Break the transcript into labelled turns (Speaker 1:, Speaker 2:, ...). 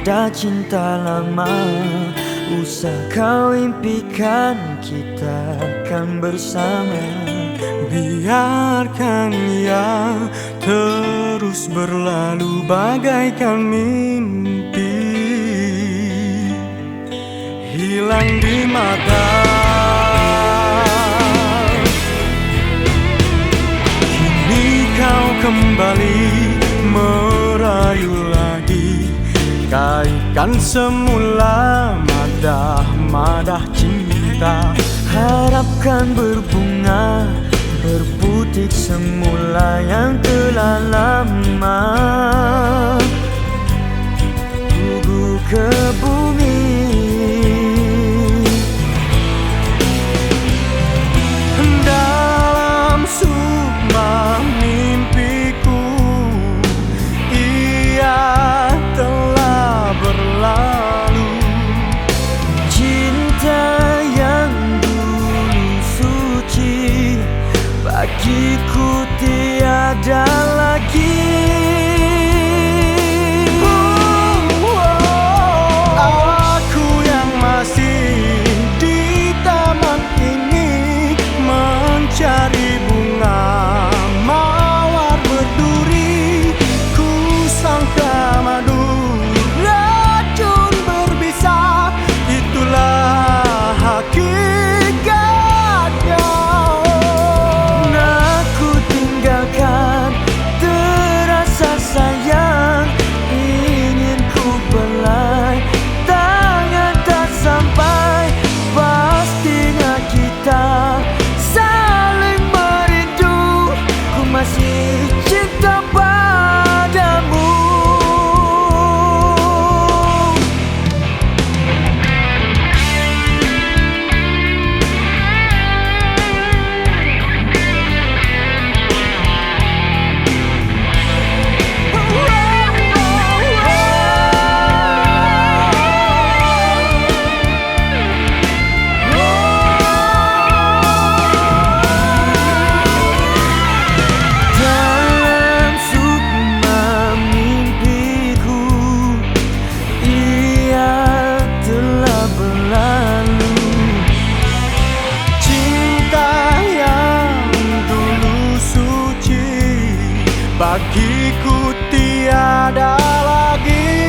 Speaker 1: pada cinta lama Usah kau impikan kita akan bersama.
Speaker 2: Biarkan ia terus berlalu bagaikan mimpi. Hilang di mata. Kini kau kembali Bagaikan semula madah-madah cinta.
Speaker 1: Harapkan berbunga Berputik semula yang telah lama. Tunggu kebun Bagiku tiada lagi. Bagiku tiada lagi.